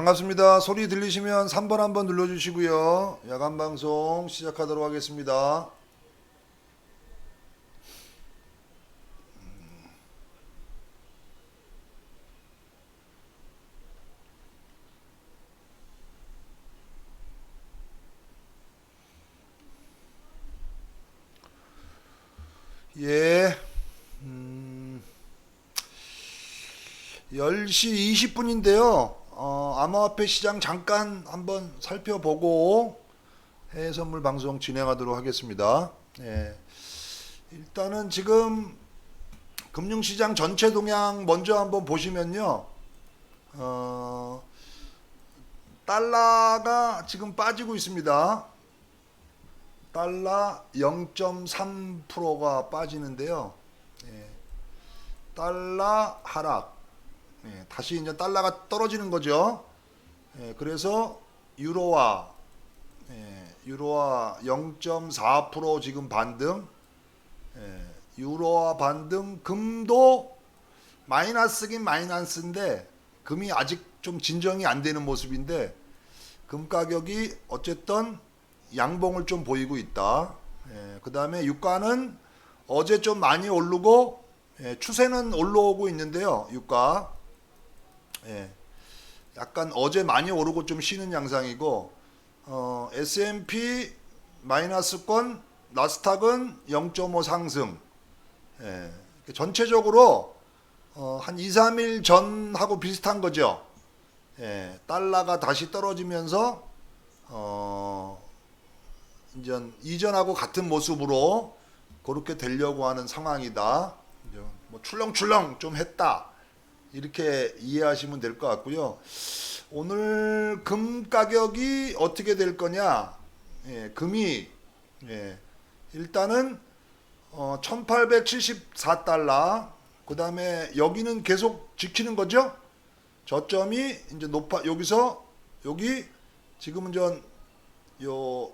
반갑습니다. 소리 들리시면 3번 한번 눌러주시고요. 야간 방송 시작하도록 하겠습니다. 예. 음, 10시 20분인데요. 어, 암호화폐 시장 잠깐 한번 살펴보고 해외 선물 방송 진행하도록 하겠습니다. 예. 일단은 지금 금융시장 전체 동향 먼저 한번 보시면요. 어, 달러가 지금 빠지고 있습니다. 달러 0.3%가 빠지는데요. 예. 달러 하락. 예, 다시 이제 달러가 떨어지는 거죠. 예, 그래서 유로화 예, 유로화 0.4% 지금 반등. 예, 유로화 반등. 금도 마이너스긴 마이너스인데 금이 아직 좀 진정이 안 되는 모습인데 금 가격이 어쨌든 양봉을 좀 보이고 있다. 예, 그 다음에 유가는 어제 좀 많이 오르고 예, 추세는 올라오고 있는데요. 유가 예, 약간 어제 많이 오르고 좀 쉬는 양상이고 어, S&P 마이너스권 나스닥은 0.5 상승. 예, 전체적으로 어, 한 2, 3일 전하고 비슷한 거죠. 예, 달러가 다시 떨어지면서 어, 이전 이전하고 같은 모습으로 그렇게 되려고 하는 상황이다. 뭐 출렁출렁 좀 했다. 이렇게 이해하시면 될 것 같고요. 오늘 금 가격이 어떻게 될 거냐? 예, 금이 예, 일단은 어, 1874달러. 그 다음에 여기는 계속 지키는 거죠? 저점이 이제 높아 여기서 여기 지금은 전 요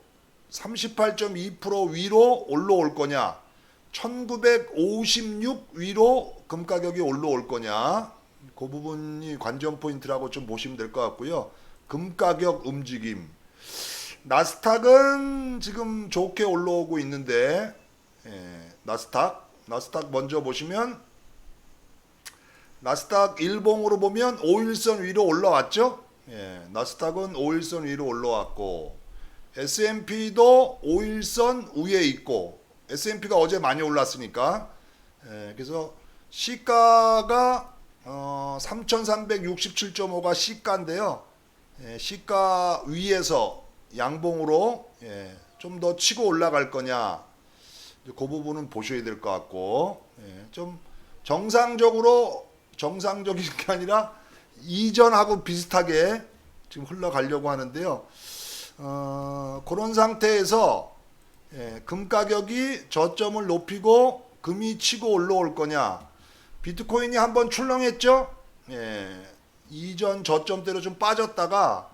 38.2% 위로 올라올 거냐? 1956 위로 금 가격이 올라올 거냐? 그 부분이 관전 포인트라고 좀 보시면 될 것 같고요. 금 가격 움직임. 나스닥은 지금 좋게 올라오고 있는데, 예, 나스닥. 나스닥 먼저 보시면, 나스닥 일봉으로 보면 5일선 위로 올라왔죠? 예, 나스닥은 5일선 위로 올라왔고, S&P도 5일선 위에 있고, S&P가 어제 많이 올랐으니까, 예, 그래서 시가가 어, 3,367.5가 시가인데요. 예, 시가 위에서 양봉으로 예, 좀 더 치고 올라갈 거냐. 그 부분은 보셔야 될 것 같고, 예, 좀 정상적으로 정상적인 게 아니라 이전하고 비슷하게 지금 흘러가려고 하는데요. 어, 그런 상태에서 예, 금 가격이 저점을 높이고 금이 치고 올라올 거냐. 비트코인이 한번 출렁했죠? 예, 이전 저점대로 좀 빠졌다가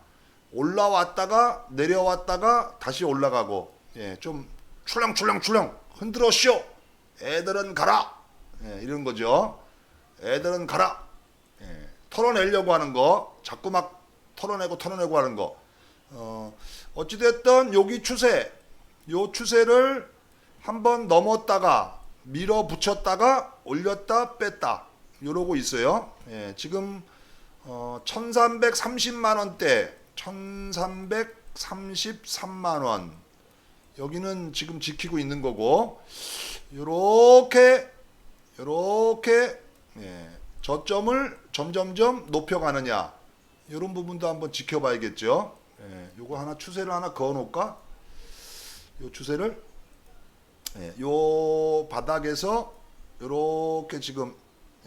올라왔다가 내려왔다가 다시 올라가고 예, 좀 출렁출렁출렁 흔들어 쇼. 애들은 가라. 예, 이런 거죠. 애들은 가라. 예, 털어내려고 하는 거. 자꾸 막 털어내고 털어내고 하는 거. 어, 어찌됐든 여기 추세 요 추세를 한번 넘었다가 밀어붙였다가 올렸다 뺐다 이러고 있어요. 예, 지금 어, 1,330만 원대, 1,333만 원 여기는 지금 지키고 있는 거고 요렇게 요렇게 예, 저점을 점점점 높여가느냐 이런 부분도 한번 지켜봐야겠죠. 예, 요거 하나 추세를 하나 그어놓을까? 요 추세를 예, 요 바닥에서 요렇게 지금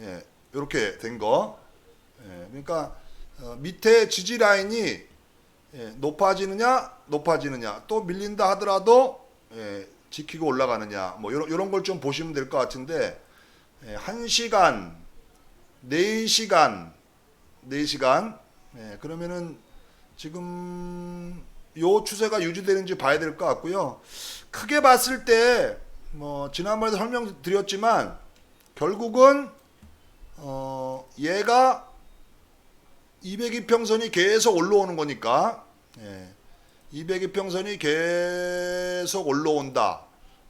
예, 요렇게 된 거. 예, 그러니까 어, 밑에 지지 라인이 예, 높아지느냐 높아지느냐 또 밀린다 하더라도 예, 지키고 올라가느냐 뭐 요런 요런 걸 좀 보시면 될 것 같은데 예, 1시간 4시간 4시간 예, 그러면은 지금 요 추세가 유지되는지 봐야 될 것 같고요. 크게 봤을 때 뭐 지난번에도 설명드렸지만 결국은 어 얘가 200이평선이 계속 올라오는 거니까 예. 200이평선이 계속 올라온다.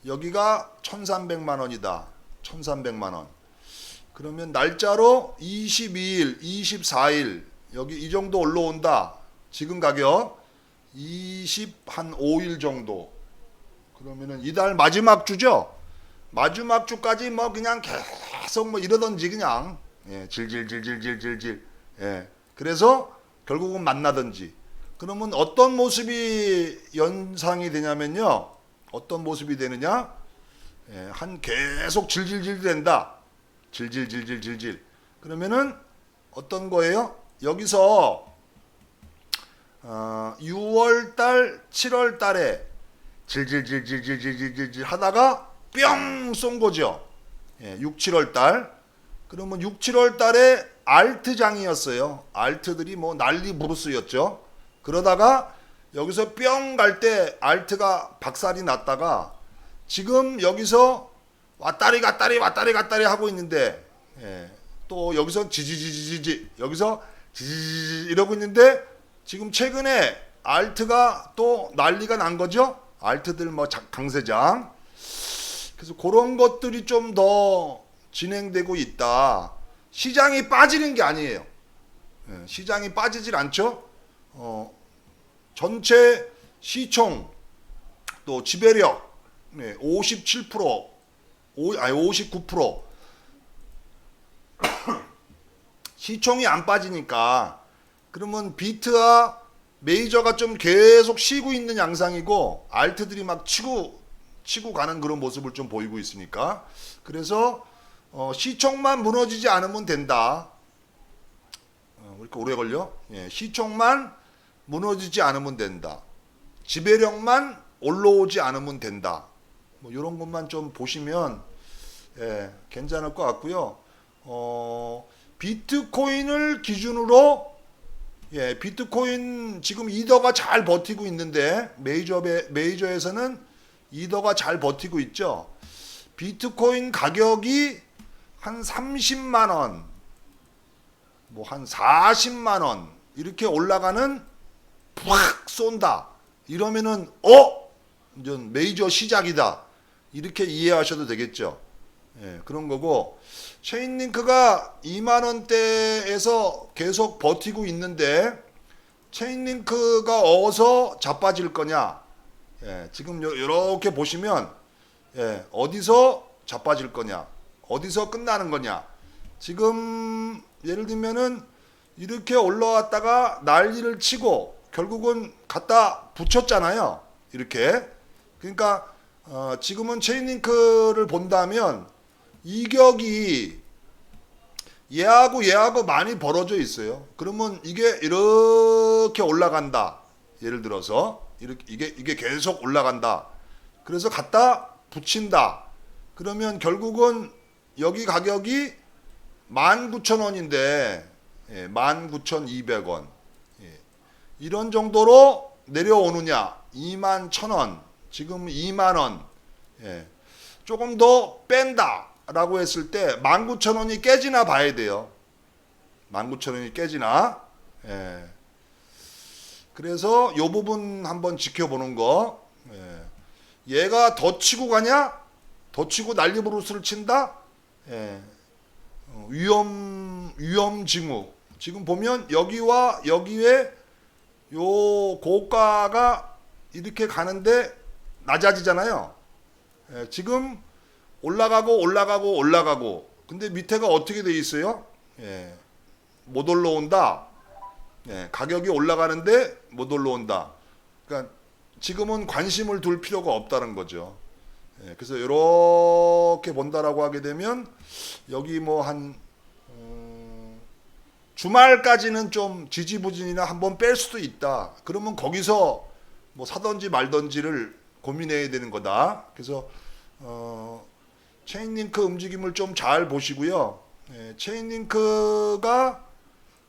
여기가 1,300만 원이다. 1,300만 원. 그러면 날짜로 22일, 24일 여기 이 정도 올라온다. 지금 가격 20 한 5일 정도. 그러면은 이달 마지막 주죠. 마지막 주까지 뭐 그냥 계속 뭐 이러던지 그냥. 예, 질질질질질질질 예. 그래서 결국은 만나던지. 그러면 어떤 모습이 연상이 되냐면요. 어떤 모습이 되느냐? 예, 한 계속 질질질 된다. 질질질질질질. 그러면은 어떤 거예요? 여기서 어, 6월달 7월달에 질질질질질질질질 하다가 뿅 쏜 거죠. 예, 6, 7월 달. 그러면 6, 7월 달에 알트장이었어요. 알트들이 뭐 난리 부르스였죠. 그러다가 여기서 뿅 갈 때 알트가 박살이 났다가 지금 여기서 왔다리 갔다리 왔다리 갔다리 하고 있는데 예, 또 여기서 지지지지지 여기서 지지지지 이러고 있는데 지금 최근에 알트가 또 난리가 난 거죠. 알트들 뭐 자- 강세장. 그래서 그런 것들이 좀 더 진행되고 있다. 시장이 빠지는 게 아니에요. 예, 시장이 빠지질 않죠. 어, 전체 시총 또 지배력 네, 57% 오, 아니 59% 시총이 안 빠지니까 그러면 비트와 메이저가 좀 계속 쉬고 있는 양상이고 알트들이 막 치고 치고 가는 그런 모습을 좀 보이고 있으니까 그래서 어, 시총만 무너지지 않으면 된다. 어, 왜 이렇게 오래 걸려? 예, 시총만 무너지지 않으면 된다. 지배력만 올라오지 않으면 된다. 뭐 이런 것만 좀 보시면 예, 괜찮을 것 같고요. 어, 비트코인을 기준으로 예, 비트코인 지금 이더가 잘 버티고 있는데 메이저 메이저에서는 이더가 잘 버티고 있죠. 비트코인 가격이 한 30만 원, 뭐 한 40만 원 이렇게 올라가는 팍 쏜다. 이러면은 어, 이제 메이저 시작이다. 이렇게 이해하셔도 되겠죠. 예, 그런 거고 체인링크가 2만 원대에서 계속 버티고 있는데 체인링크가 어디서 자빠질 거냐? 예, 지금 요- 요렇게 보시면 예, 어디서 자빠질 거냐? 어디서 끝나는 거냐? 지금 예를 들면은 이렇게 올라왔다가 난리를 치고 결국은 갖다 붙였잖아요. 이렇게. 그러니까 어, 지금은 체인링크를 본다면 이격이 얘하고 얘하고 많이 벌어져 있어요. 그러면 이게 이렇게 올라간다. 예를 들어서 이렇게 이게 이게 계속 올라간다. 그래서 갖다 붙인다. 그러면 결국은 여기 가격이 19,000원인데 예, 19,200원. 예. 이런 정도로 내려오느냐? 21,000원. 지금 2만 원. 예. 조금 더 뺀다 라고 했을 때 19,000원이 깨지나 봐야 돼요. 19,000원이 깨지나. 예. 그래서 요 부분 한번 지켜보는 거. 예. 얘가 더 치고 가냐? 더 치고 난리 부르스를 친다? 예. 어, 위험 위험 징후. 지금 보면 여기와 여기에 요 고가가 이렇게 가는데 낮아지잖아요. 예, 지금 올라가고 올라가고 올라가고 근데 밑에가 어떻게 돼 있어요? 예, 못 올라온다. 예, 가격이 올라가는데 못 올라온다. 그러니까 지금은 관심을 둘 필요가 없다는 거죠. 예, 그래서 이렇게 본다라고 하게 되면 여기 뭐한 어, 주말까지는 좀 지지부진이나 한번 뺄 수도 있다. 그러면 거기서 뭐 사든지 말든지를 고민해야 되는 거다. 그래서 어, 체인링크 움직임을 좀 잘 보시고요. 예, 체인링크가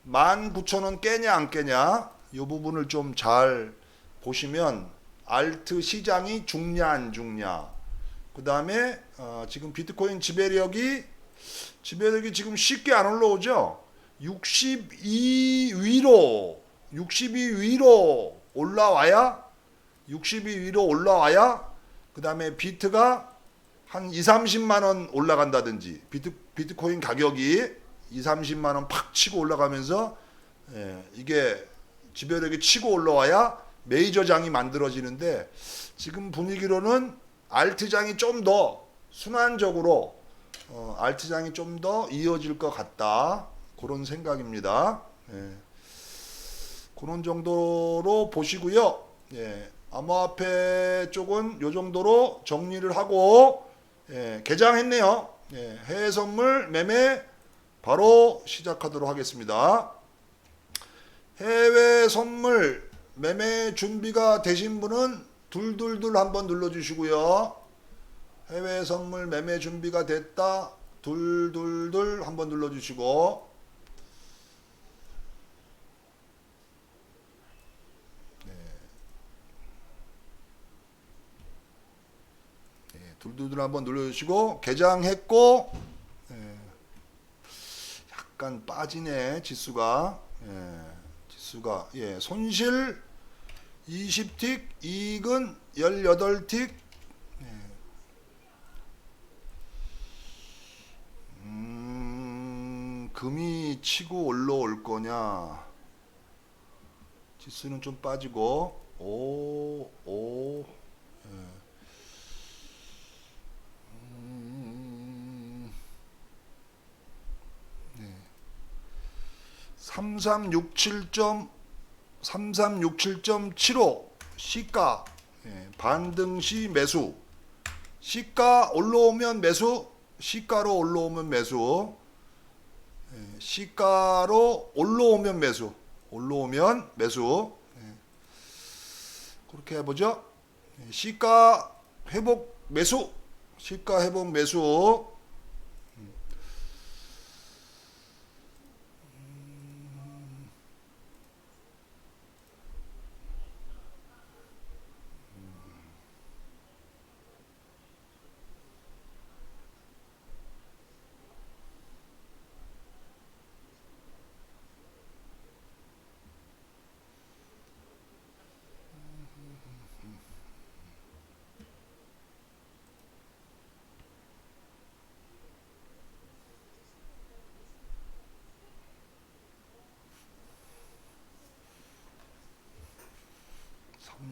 19,000원 깨냐 안 깨냐 이 부분을 좀 잘 보시면 알트 시장이 죽냐 안 죽냐. 그 다음에 어, 지금 비트코인 지배력이 지배력이 지금 쉽게 안 올라오죠? 62 위로 62 위로 올라와야 62 위로 올라와야 그 다음에 비트가 한 2, 30만 원 올라간다든지 비트 비트코인 가격이 2, 30만 원 팍 치고 올라가면서 예, 이게 지배력이 치고 올라와야 메이저장이 만들어지는데 지금 분위기로는 알트장이 좀 더 순환적으로 어, 알트장이 좀 더 이어질 것 같다 그런 생각입니다. 예. 그런 정도로 보시고요. 예. 암호화폐 쪽은 요 정도로 정리를 하고 예, 개장했네요. 예, 해외 선물 매매 바로 시작하도록 하겠습니다. 해외 선물 매매 준비가 되신 분은 둘둘둘 한번 눌러주시고요. 해외 선물 매매 준비가 됐다. 둘둘둘 한번 눌러주시고 네, 둘둘둘 한번 눌러주시고 개장했고 예, 약간 빠지네 지수가 예, 지수가 예, 손실 20틱 이익은 18틱. 음, 금이 치고 올라올 거냐? 지수는 좀 빠지고 오, 오, 예. 3367점 3367.75 시가 예, 반등 시 매수. 시가 올라오면 매수 시가로 올라오면 매수. 예, 시가로 올라오면 매수. 올라오면 매수. 예, 그렇게 해보죠. 예, 시가 회복 매수. 시가 회복 매수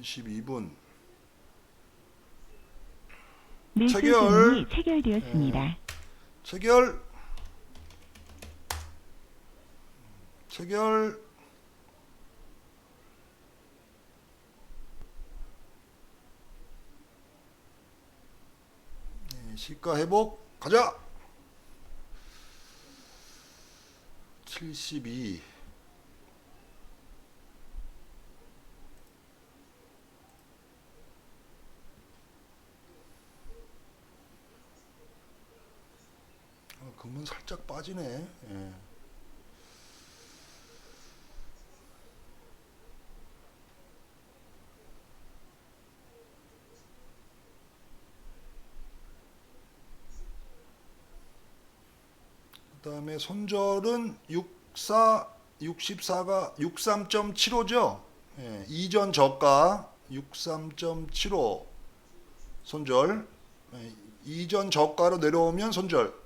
삼십이 분. 매수 체결. 승인이 체결되었습니다. 체결. 체결. 네, 시가 회복. 가자. 72 금은 살짝 빠지네. 예. 그 다음에 손절은 64 64가 63.75죠. 예, 이전 저가 63.75 손절. 예, 이전 저가로 내려오면 손절.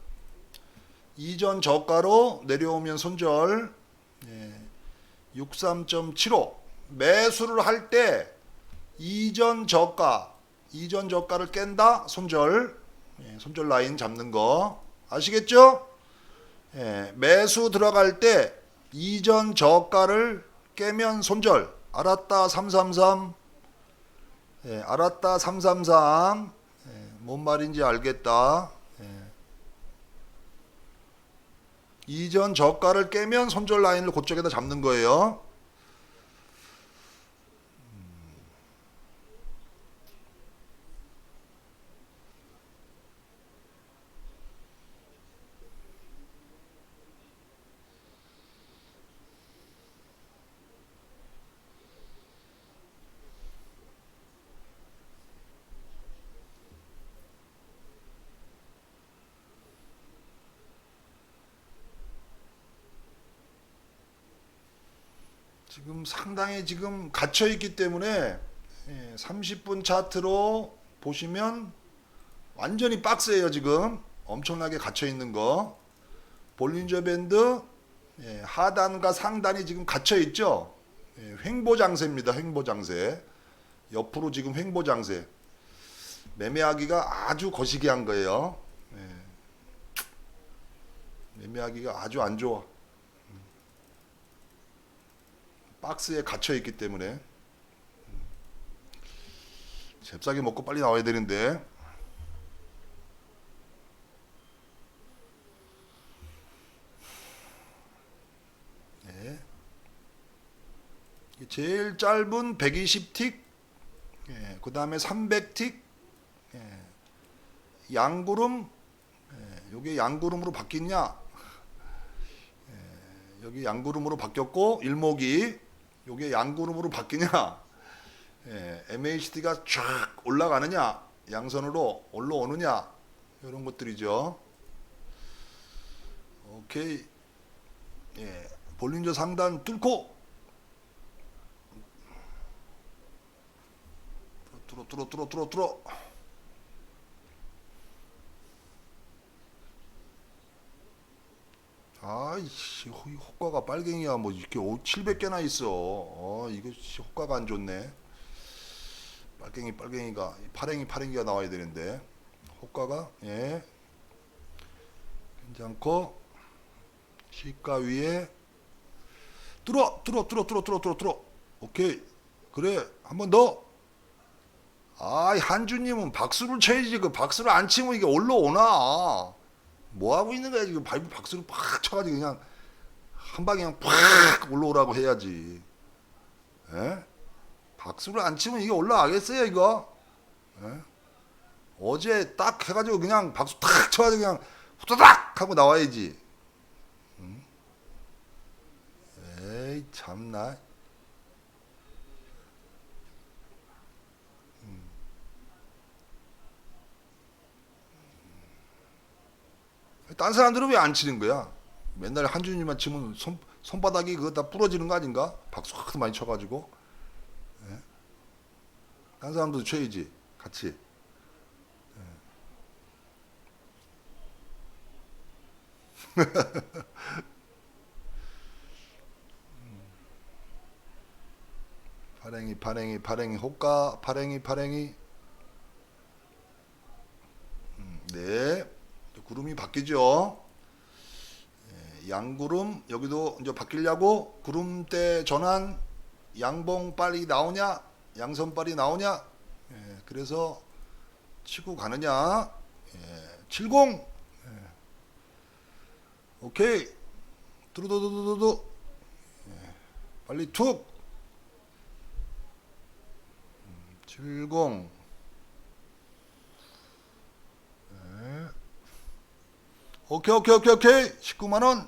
이전 저가로 내려오면 손절. 예, 63.75 매수를 할 때 이전 저가 이전 저가를 깬다 손절. 예, 손절 라인 잡는 거. 아시겠죠? 예, 매수 들어갈 때 이전 저가를 깨면 손절. 알았다 333 예, 알았다 333 예, 뭔 말인지 알겠다 예. 이전 저가를 깨면 손절 라인을 그쪽에다 잡는 거예요. 지금 상당히 지금 갇혀 있기 때문에 예, 30분 차트로 보시면 완전히 박스예요 지금. 엄청나게 갇혀 있는 거. 볼린저 밴드 예, 하단과 상단이 지금 갇혀 있죠? 예, 횡보 장세입니다 횡보 장세. 옆으로 지금 횡보 장세. 매매하기가 아주 거시기한 거예요. 예. 매매하기가 아주 안 좋아 박스에 갇혀 있기 때문에 잽싸게 먹고 빨리 나와야 되는데 예. 이게 제일 짧은 120틱 예. 그 다음에 300틱 예. 양구름 예. 요게 양구름으로 바뀌냐 예. 여기 양구름으로 바뀌었고 일목이 요게 양구름으로 바뀌냐? 예, MACD가 쫙 올라가느냐? 양선으로 올라오느냐? 이런 것들이죠. 오케이. 예, 볼린저 상단 뚫고. 뚫어 뚫어 뚫어 뚫어 뚫어 아이씨 이 효과가 빨갱이야. 뭐 이렇게 700개나 있어. 어 이거 씨, 효과가 안 좋네. 빨갱이 빨갱이가 파랭이 파랭이가 나와야 되는데. 호가가 예. 괜찮고. 시가 위에. 뚫어 뚫어 뚫어 뚫어 뚫어 뚫어 뚫어. 오케이. 그래. 한 번 더. 아이 한주님은 박수를 쳐야지. 그 박수를 안 치면 이게 올라오나 뭐 하고 있는 거야 지금 발 박수를 팍 쳐가지고 그냥 한 방에 그냥 팍 올라오라고 해야지 예? 박수를 안 치면 이게 올라가겠어요 이거 예? 어제 딱 해가지고 그냥 박수 탁 쳐가지고 그냥 후다닥 하고 나와야지 응? 에이 참나 딴 사람들은 왜 안 치는 거야? 맨날 한준이만 치면 손, 손바닥이 그거 다 부러지는 거 아닌가? 박수 하도 많이 쳐가지고. 딴 사람도 쳐야지 같이. 파랭이 파랭이 파랭이 호가 파랭이 파랭이. 음, 네 구름이 바뀌죠. 예, 양구름 여기도 이제 바뀌려고 구름대 전환 양봉 빨리 나오냐 양선빨이 나오냐 예, 그래서 치고 가느냐. 예, 70 예. 오케이. 두루두두두두. 예, 빨리 툭. 음, 70 예. 오케이 오케이 오케이 오케이 19만원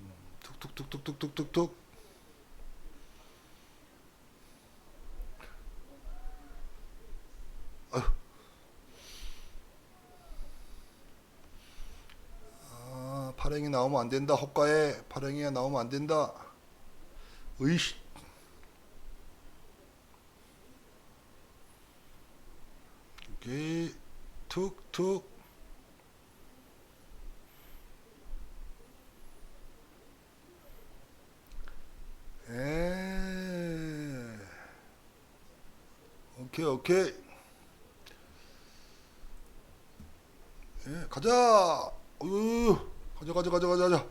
음, 툭툭툭툭툭툭툭 아, 파랭이 나오면 안 된다. 헛가에 파랭이가 나오면 안 된다. 으이씨. 오케이. 툭툭. 에. 오케이 오케이. 예, 가자. 어유, 가자, 가자, 가자, 가자, 가자.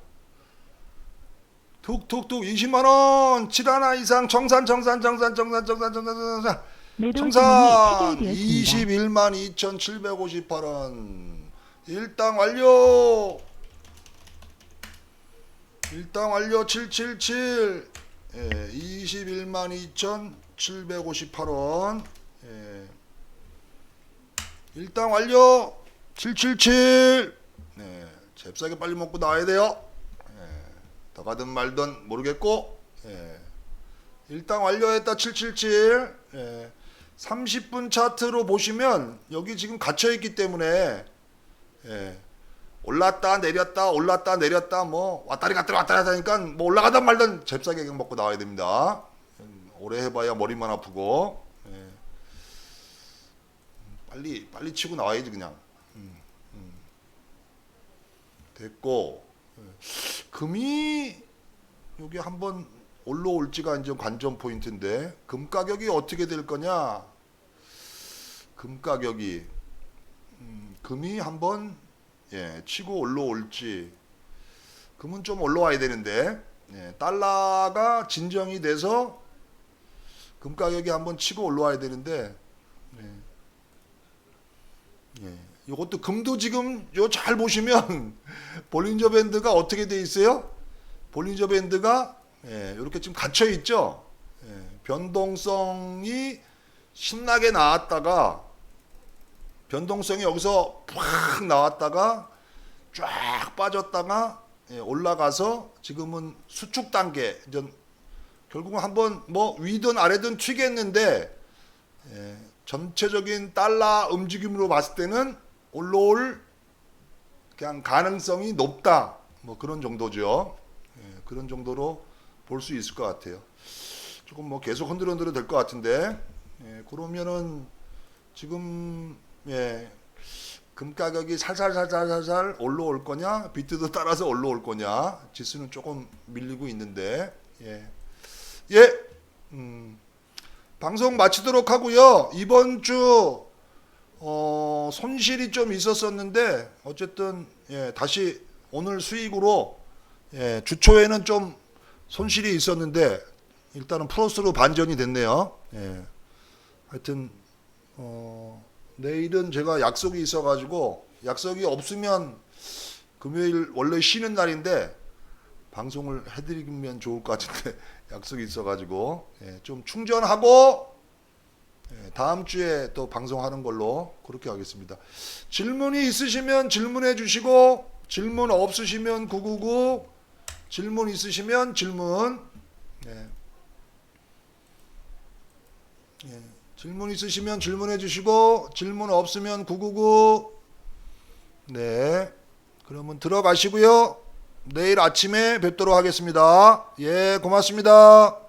툭툭툭 20만 원. 7 하나 이상 청산, 청산, 청산, 청산, 청산, 청산, 청산. 청산 주문이 체결되었습니다. 21만 2,758원. 일당 완료. 일당 완료 777. 예, 21만 2,758원. 예. 일당 완료 777. 네, 잽싸게 빨리 먹고 나와야 돼요. 예, 더 가든 말든 모르겠고. 예. 일당 완료했다 777. 예. 30분 차트로 보시면 여기 지금 갇혀 있기 때문에 예. 올랐다 내렸다 올랐다 내렸다 뭐 왔다리 갔다리 왔다리 하니까 뭐 올라가든 말든 잽싸게 먹고 나와야 됩니다. 오래 해봐야 머리만 아프고 예. 빨리 빨리 치고 나와야지 그냥. 음, 음. 됐고 예. 금이 여기 한번 올라올지가 이제 관전 포인트인데 금 가격이 어떻게 될 거냐? 금 가격이 음, 금이 한번 예, 치고 올라올지 금은 좀 올라와야 되는데 예, 달러가 진정이 돼서 금 가격이 한번 치고 올라와야 되는데 예, 예, 이것도 금도 지금 요 잘 보시면 볼린저 밴드가 어떻게 돼 있어요? 볼린저 밴드가 예, 이렇게 지금 갇혀 있죠. 예, 변동성이 신나게 나왔다가 변동성이 여기서 팍 나왔다가 쫙 빠졌다가 예, 올라가서 지금은 수축 단계 이제 결국은 한번 뭐 위든 아래든 튀겠는데 예, 전체적인 달러 움직임으로 봤을 때는 올라올 그냥 가능성이 높다 뭐 그런 정도죠. 예, 그런 정도로 볼 수 있을 것 같아요. 조금 뭐 계속 흔들어 흔들어 될 것 같은데 예, 그러면은 지금 예, 금 가격이 살살살살살살 올라올 거냐? 비트도 따라서 올라올 거냐? 지수는 조금 밀리고 있는데 예, 예, 음, 방송 마치도록 하고요. 이번 주 어, 손실이 좀 있었었는데 어쨌든 예, 다시 오늘 수익으로 예, 주초에는 좀 손실이 있었는데 일단은 플러스로 반전이 됐네요. 예. 하여튼 어, 내일은 제가 약속이 있어가지고 약속이 없으면 금요일 원래 쉬는 날인데 방송을 해드리면 좋을 것 같은데 약속이 있어가지고 예, 좀 충전하고 예, 다음 주에 또 방송하는 걸로 그렇게 하겠습니다. 질문이 있으시면 질문해 주시고 질문 없으시면 999 질문 있으시면 질문 예. 예, 질문 있으시면 질문해 주시고 질문 없으면 999 네. 그러면 들어가시고요. 내일 아침에 뵙도록 하겠습니다. 예, 고맙습니다.